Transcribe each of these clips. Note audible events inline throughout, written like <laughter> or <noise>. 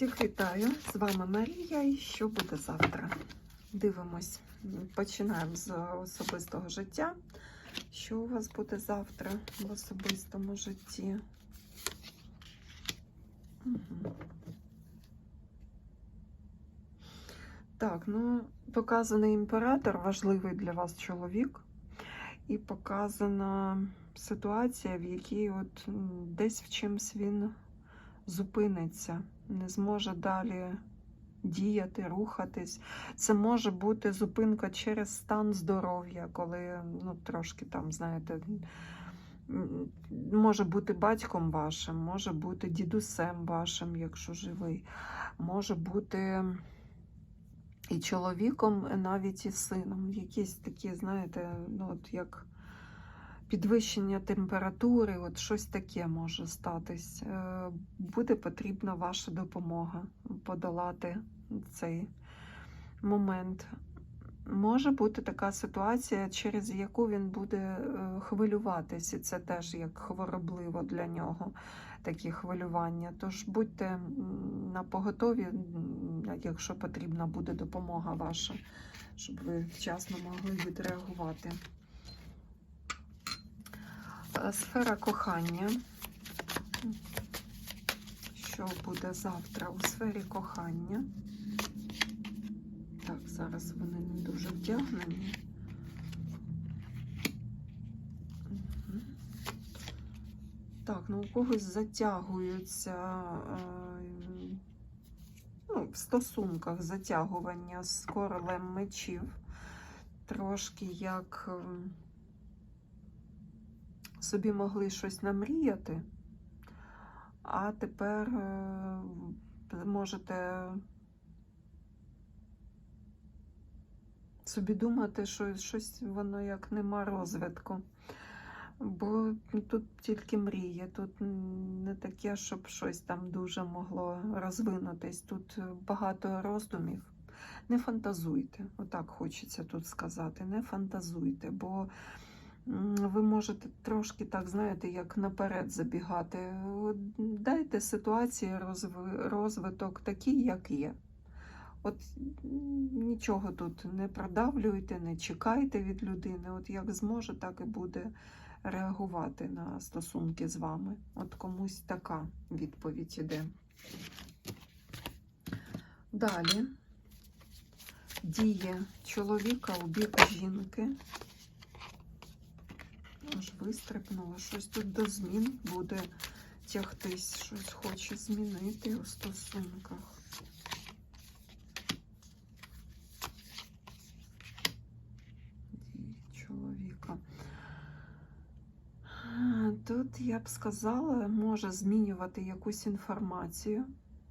Всіх вітаю! З вами Марія і що буде завтра? Дивимось, починаємо з особистого життя. Що у вас буде завтра в особистому житті? Так, ну, показаний імператор, важливий для вас чоловік, і показана ситуація, в якій от десь в чимсь він зупиниться, не зможе далі діяти, рухатись. Це може бути зупинка через стан здоров'я, коли ну, трошки там, знаєте, може бути батьком вашим, може бути дідусем вашим, якщо живий, може бути і чоловіком, навіть і сином. Якісь такі, знаєте, ну от як підвищення температури, от щось таке може статись. Е, Буде потрібна ваша допомога подолати цей момент. Може бути така ситуація, через яку він буде е, хвилюватись, і це теж як хворобливо для нього такі хвилювання. Тож будьте на поготові, якщо потрібна буде допомога ваша, щоб ви вчасно могли відреагувати. Е, Сфера кохання. Що буде завтра у сфері кохання? Так, зараз вони не дуже вдягнені. Так, ну у когось затягуються е, ну, в стосунках затягування з королем мечів. Трошки як собі могли щось намріяти, а тепер е, можете собі думати, що щось воно як нема розвитку. Бо тут тільки мріє, тут не таке, щоб щось там дуже могло розвинутись. Тут багато роздумів. Не фантазуйте, отак хочеться тут сказати. Не фантазуйте, бо ви можете трошки так, знаєте, як наперед забігати. Дайте ситуації розви- розвиток такий, як є. От нічого тут не продавлюйте, не чекайте від людини. От як зможе, так і буде реагувати на стосунки з вами. От комусь така відповідь іде. Далі діє чоловіка у бік жінки. Аж вистрипнуло. Щось тут до змін буде тягтись, щось хоче змінити у стосунках. Тут я б сказала, може змінювати якусь інформацію,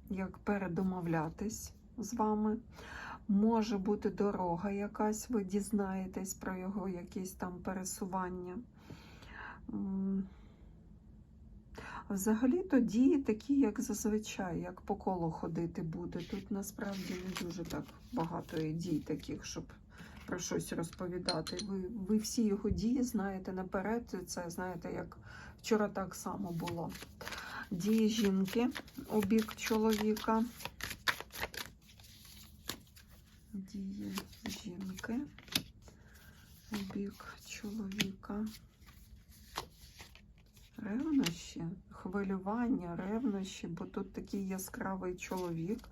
як передомовлятись з вами. Може бути дорога якась, ви дізнаєтесь про його якісь там пересування. Взагалі то дії такі, як зазвичай, як по колу ходити буде. Тут насправді не дуже так багато дій таких, щоб про щось розповідати. Ви, ви всі його дії знаєте наперед. Це знаєте, як вчора так само було. Дії жінки у бік чоловіка. Дії жінки у бік чоловіка. Ревнощі, хвилювання, ревнощі, бо тут такий яскравий чоловік.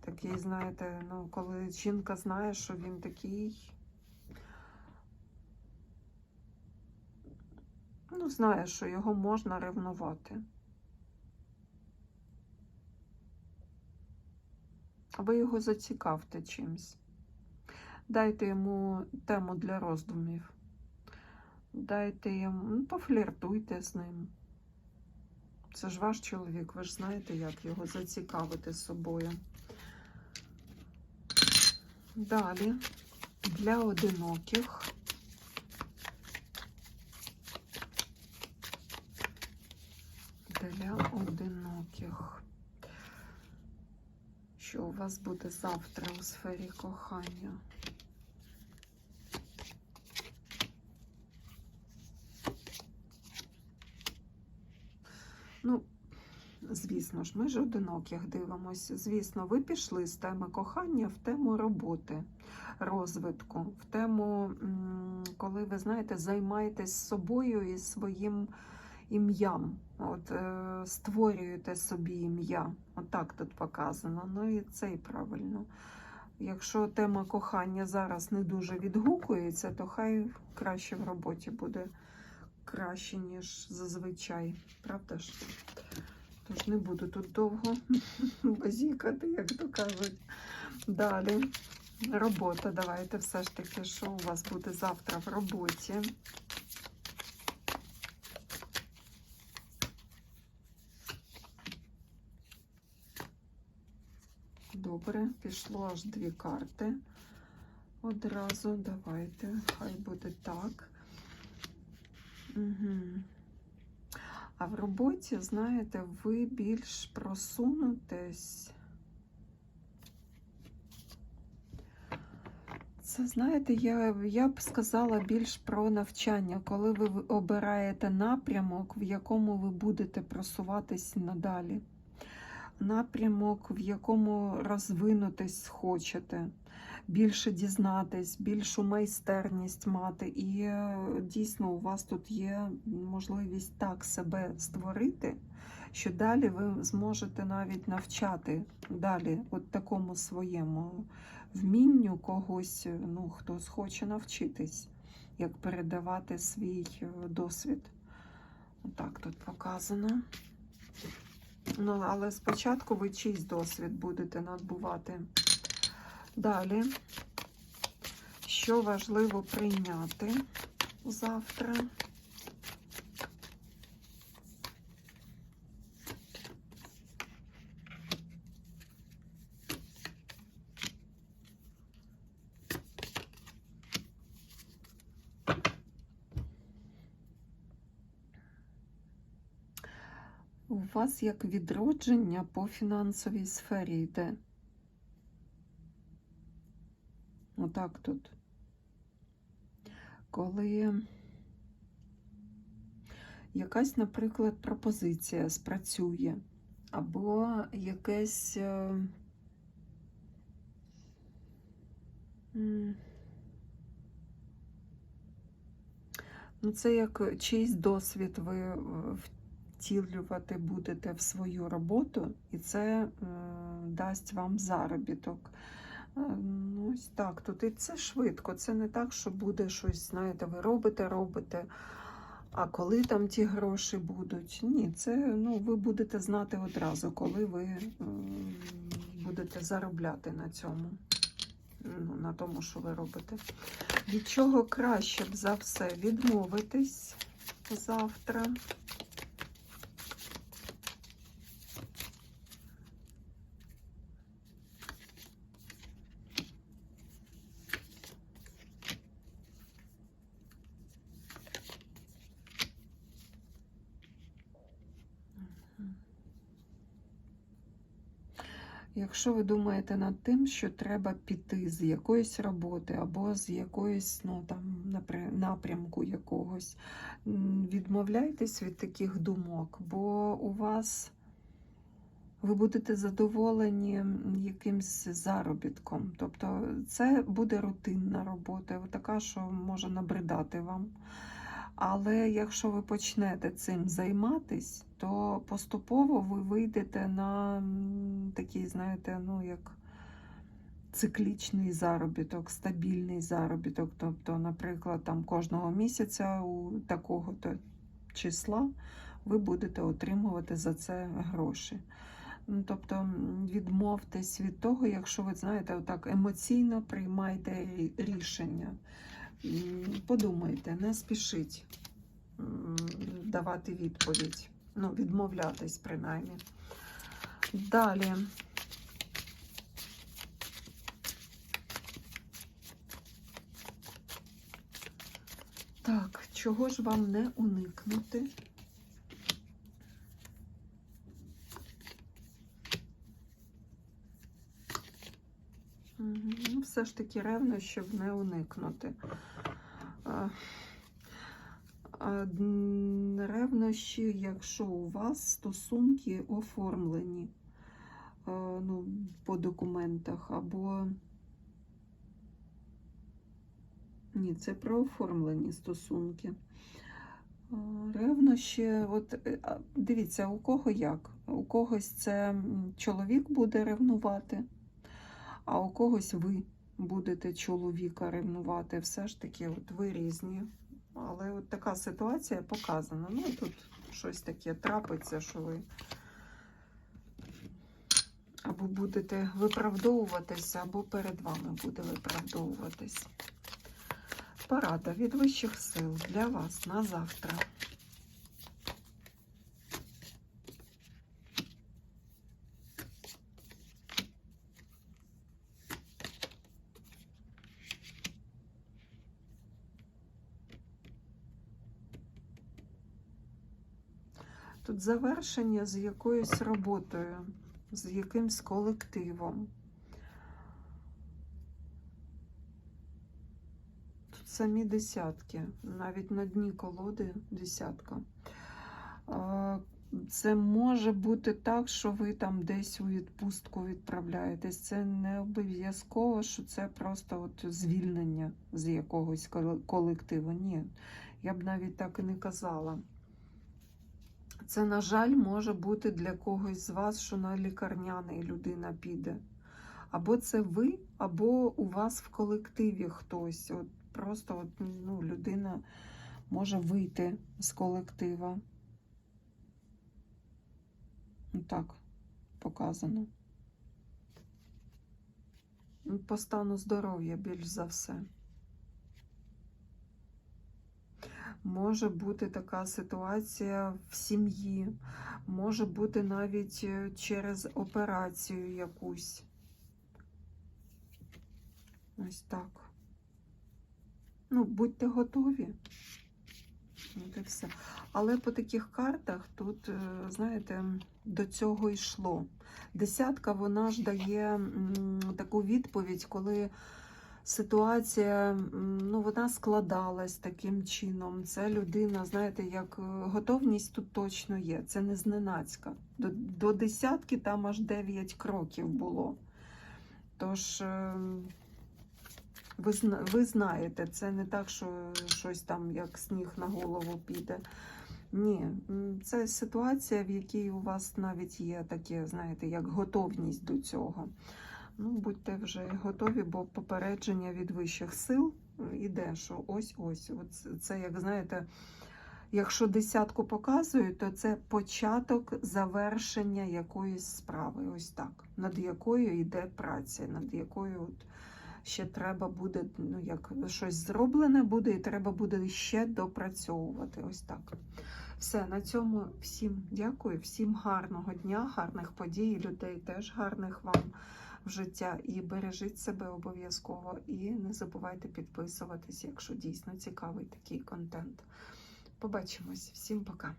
Такий, знаєте, ну, коли жінка знає, що він такий. Ну, знає, що його можна ревнувати. Ви його зацікавте чимсь. Дайте йому тему для роздумів. Дайте йому, ну, пофліртуйте з ним. Це ж ваш чоловік, ви ж знаєте, як його зацікавити собою. Далі для одиноких. Для одиноких. Що у вас буде завтра у сфері кохання? Ну, звісно. ж, ми ж одиноких дивимося. Звісно, ви пішли з теми кохання в тему роботи, розвитку, в тему, коли ви знаєте, займаєтесь собою і своїм ім'ям. От е, створюєте собі ім'я. Отак тут показано. Ну і це і правильно. Якщо тема кохання зараз не дуже відгукується, то хай краще в роботі буде краще, ніж зазвичай. Правда ж? Тож не буду тут довго <laughs> базікати, як то кажуть. Далі. Робота. Давайте все ж таки, що у вас буде завтра в роботі. Добре, пішло аж дві карти. Одразу давайте, хай буде так. Угу. А в роботі, знаєте, ви більш просунутесь. Це, знаєте, я, я б сказала більш про навчання, коли ви обираєте напрямок, в якому ви будете просуватись надалі. Напрямок, в якому розвинутись хочете, більше дізнатись, більшу майстерність мати. І е, дійсно у вас тут є можливість так себе створити, що далі ви зможете навіть навчати далі, от такому своєму вмінню когось, ну, хтось хоче навчитись, як передавати свій е, досвід. Отак тут показано. Ну, але спочатку ви чийсь досвід будете надбувати. Далі, що важливо прийняти завтра. У вас як відродження по фінансовій сфері йде. Отак тут. Коли якась, наприклад, пропозиція спрацює, або якесь. е, Ну, це як чийсь досвід ви е, втілювати будете в свою роботу, і це е, дасть вам заробіток. Е, Ну, ось так. Тут і це швидко. Це не так, що буде щось, знаєте, ви робите, робите. А коли там ті гроші будуть? Ні, це ну, ви будете знати одразу, коли ви е, будете заробляти на цьому, ну, на тому, що ви робите. Від чого краще б за все відмовитись завтра? Якщо ви думаєте над тим, що треба піти з якоїсь роботи або з якоїсь ну, там, напрямку якогось, відмовляйтесь від таких думок, бо у вас ви будете задоволені якимсь заробітком. Тобто це буде рутинна робота, така, що може набридати вам. Але якщо ви почнете цим займатись, то поступово ви вийдете на такий, знаєте, ну як циклічний заробіток, стабільний заробіток. Тобто, наприклад, там кожного місяця у такого-то числа ви будете отримувати за це гроші. Ну, Тобто відмовтесь від того, якщо ви знаєте, отак емоційно приймайте рішення. Подумайте, не спішіть давати відповідь. Ну, відмовлятись принаймні. Далі. Так, чого ж вам не уникнути? Ну, все ж таки ревно, щоб не уникнути. Ревнощі, якщо у вас стосунки оформлені ну, по документах, або ні, це про оформлені стосунки. Ревнощі, от е, дивіться, у кого як? У когось це чоловік буде ревнувати, а у когось ви будете чоловіка ревнувати. Все ж таки, от ви різні. Але от така ситуація показана. Ну, тут щось таке трапиться, що ви або будете виправдовуватися, або перед вами буде виправдовуватись. Порада від вищих сил для вас на завтра. Тут завершення з якоюсь роботою, з якимсь колективом. Тут самі десятки, навіть на дні колоди десятка. Це може бути так, що ви там десь у відпустку відправляєтесь. Це не обов'язково, що це просто от звільнення з якогось колективу. Ні, я б навіть так і не казала. Це, на жаль, може бути для когось з вас, що на лікарняний людина піде. Або це ви, або у вас в колективі хтось. От Просто от, ну, людина може вийти з колектива. Так, показано. Ну, По стану здоров'я більш за все. Може бути така ситуація в сім'ї, може бути навіть е, через операцію якусь. Ось так. Ну, будьте готові. От і все. Але по таких картах тут, е, знаєте, до цього йшло. Десятка, вона ж дає таку відповідь, коли ситуація ну, вона складалась таким чином. Це людина, знаєте, як е, готовність тут точно є. Це не зненацька. До, до десятки там аж 9 кроків було. Тож. е, ви, ви знаєте, це не так, що щось там як сніг на голову піде. Ні, це ситуація, в якій у вас навіть є таке, знаєте, як готовність до цього. Ну, будьте вже готові, бо попередження від вищих сил іде, що ось-ось. Це- це, як знаєте, якщо десятку показують, то це початок завершення якоїсь справи. Ось так, над якою йде праця, над якою от ще треба буде, ну як щось зроблене буде, і треба буде ще допрацьовувати. Ось так. Все, на цьому всім дякую, всім гарного дня, гарних подій, людей теж гарних вам в життя. І бережіть себе обов'язково. І не забувайте підписуватись, якщо дійсно цікавий такий контент. Побачимось. Всім пока.